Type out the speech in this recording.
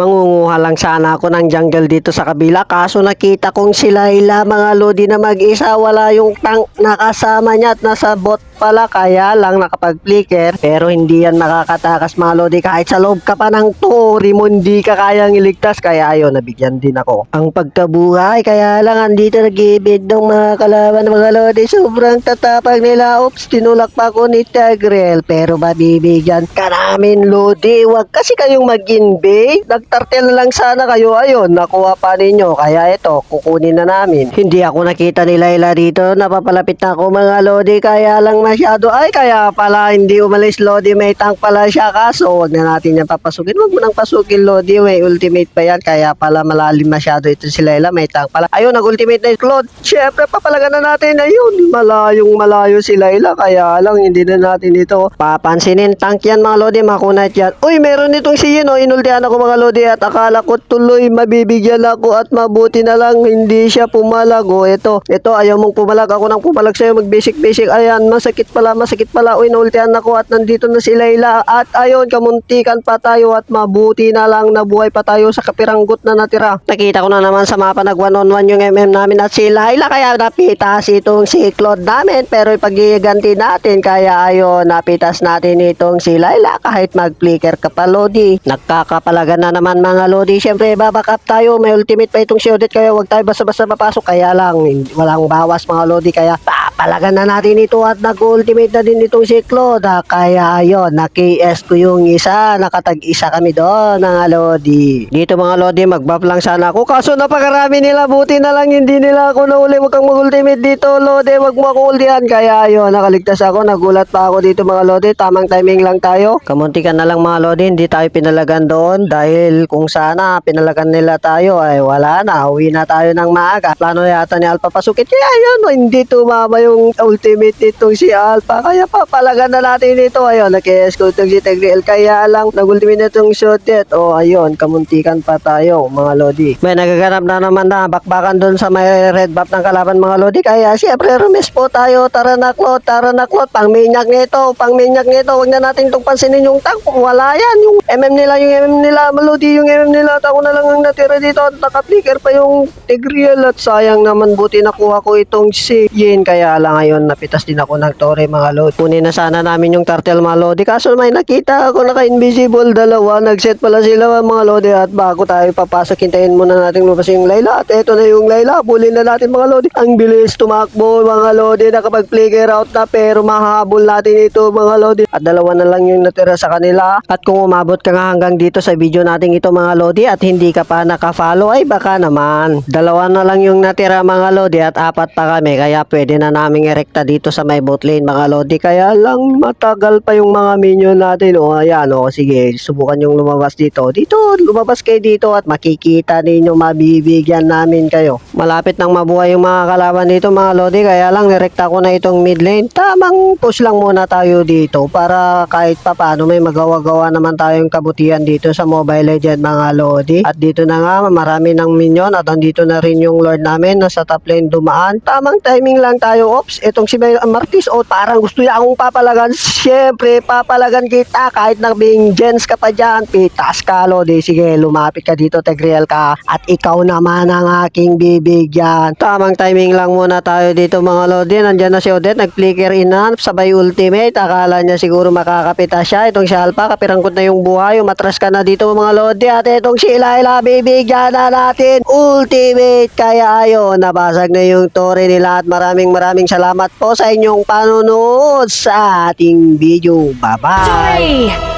Mangunguha lang sana ako ng jungle dito sa kabila. Kaso nakita kong sila ila mga lodi na mag-isa wala yung tank nakasama niya at nasa bot pala kaya lang nakapag-flicker. Pero hindi yan makakatakas mga lodi. Kahit sa loob ka pa ng tori mo hindi ka kayang iligtas. Kaya ayun nabigyan din ako. Ang pagkabuhay kaya lang andito nag-ibig ng mga kalaban mga lodi. Sobrang tatapag nila. Oops tinulak pa ako ni Tagrel pero mabibigyan ka namin lodi. Wag kasi kayong mag-invade nagtartel na lang sana kayo. Ayun nakuha pa ninyo. Kaya ito kukunin na namin. Hindi ako nakita nila ila dito. Napapalapit na ako mga lodi. Kaya lang masyado. Ay kaya pala hindi umalis lodi may tank pala siya. Kaso wag na natin yan papasukin. Wag mo nang pasukin lodi may. Ultimate pa yan. Kaya pala malalim masyado ito si Layla. May tank pala. Ayun nag ultimate na yung Claude syempre papalagan na natin. Ayun malayong malayo si Layla. Kaya lang hindi na natin ito papansinin. Tank yan mga lodi. Makunat yan. Uy meron itong si Yin oh. Inultihan ako mga lodi. At akala ko tuloy mabibigyan ako at mabuti na lang hindi siya pumalag. Oh ito ito ayaw mong pumalag. Ako nang pumalag sa'yo. Mag basic basic ayan masakit pala masakit pala. Uy inultihan ako at nandito na si Layla at ayun kamuntikan pa tayo at mabuti na lang nabuhay pa tayo sa kapiranggot na natira. Nakita ko na naman sa mapa nag one on one yung MM namin at si Layla kaya napitas itong si Claude namin. Pero ipagiganti natin kaya ayun napitas natin itong si Layla kahit mag-flicker ka pa Lodi. Nagkakapalagan na naman mga Lodi. Syempre baback up tayo. May ultimate pa itong si Odette kaya wag tayo basta-basta papasok. Kaya lang walang bawas mga Lodi. Kaya papalagan na natin ito at nag-ultimate na din itong si Claude ah. kaya ayun na-KS ko yung isa. Nakatag-isa kami doon mga Lodi. Dito mga Lodi mag-buff lang sana ako. Kaso napakarami nila. Buti na lang hindi nila ako nauli. Wag kang mag-ultimate dito Lodi. Wag mo ako ultihan. Kaya ayun nakaligtas ako. Nagulat pa ako dito mga Lodi. Tamang timing lang tayo. Kamuntikan na lang mga Lodi. Hindi tayo pinalagan doon dahil kung sana pinalagan nila tayo ay wala na. Uwi na tayo ng maaga. Plano yata ni Alpha pasukit. Kaya ayun hindi tumama ultimate nitong si Alpha. Kaya papalagan na natin ito. Ayun nag-KS ko itong si Tegriel kaya lang nag-ultimate na itong Shotet o ayun kamuntikan pa tayo mga Lodi. May nagaganap na naman na bakbakan doon sa may red buff ng kalaban mga Lodi. Kaya siyempre rumis po tayo. Tara na Klot tara na Klot pang minyak nito pang minyak nito. Wag na natin itong pansinin yung tank. Wala yan. Yung MM nila yung MM nila Malodi yung MM nila. Ako na lang ang natira dito. Naka-flicker pa yung Tegriel at sayang naman buti nakuha ko itong si Yin. Kaya lang ngayon napitas din ako ng Tore mga Lodi kunin na sana namin yung turtle mga Lodi kaso may nakita ako naka-invisible dalawa. Nag-set pala sila mga Lodi at bago tayo papasok hintayin muna natin lumabas yung Layla. At eto na yung Layla. Bulin na natin mga Lodi ang bilis tumakbo mga Lodi nakapag-flicker out na pero mahabol natin ito mga Lodi at dalawa na lang yung natira sa kanila. At kung umabot ka nga hanggang dito sa video natin ito mga Lodi at hindi ka pa naka-follow ay baka naman. Dalawa na lang yung natira mga Lodi at apat pa kami kaya pwede na naming erekta dito sa may boat lane mga Lodi. Kaya lang matagal pa yung mga minion natin. O ayan o sige subukan yung lumabas dito. Dito lumabas kayo dito at makikita ninyo mabibigyan namin kayo. Malapit nang mabuhay yung mga kalaban dito mga Lodi. Kaya lang nirekta ko na itong mid lane. Tamang push lang muna tayo dito para kahit pa paano may magawa-gawa naman tayong kabutihan dito sa Mobile Legend mga Lodi. At dito na nga marami ng minion at andito na rin yung Lord namin nasa top lane dumaan. Tamang timing lang tayo ops itong si May Martis o parang gusto niya akong papalagan. Syempre papalagan kita kahit nabing gens ka pa dyan. Pitas ka Lodi. Sige lumapit ka dito Tegriel ka. At ikaw naman ang aking bibigyan. Tamang timing lang muna tayo dito mga Lodi. Nandyan na si Odette nag-flicker in na sabay ultimate. Akala niya siguro makakapita siya. Itong si Alpha kapirangkot na yung buhay. Umatras ka na dito mga Lodi. At itong si Laila bibigyan na natin ultimate. Kaya ayon nabasag na yung tore nila at maraming maraming salamat po sa inyong panonood sa ating video bye bye Joy!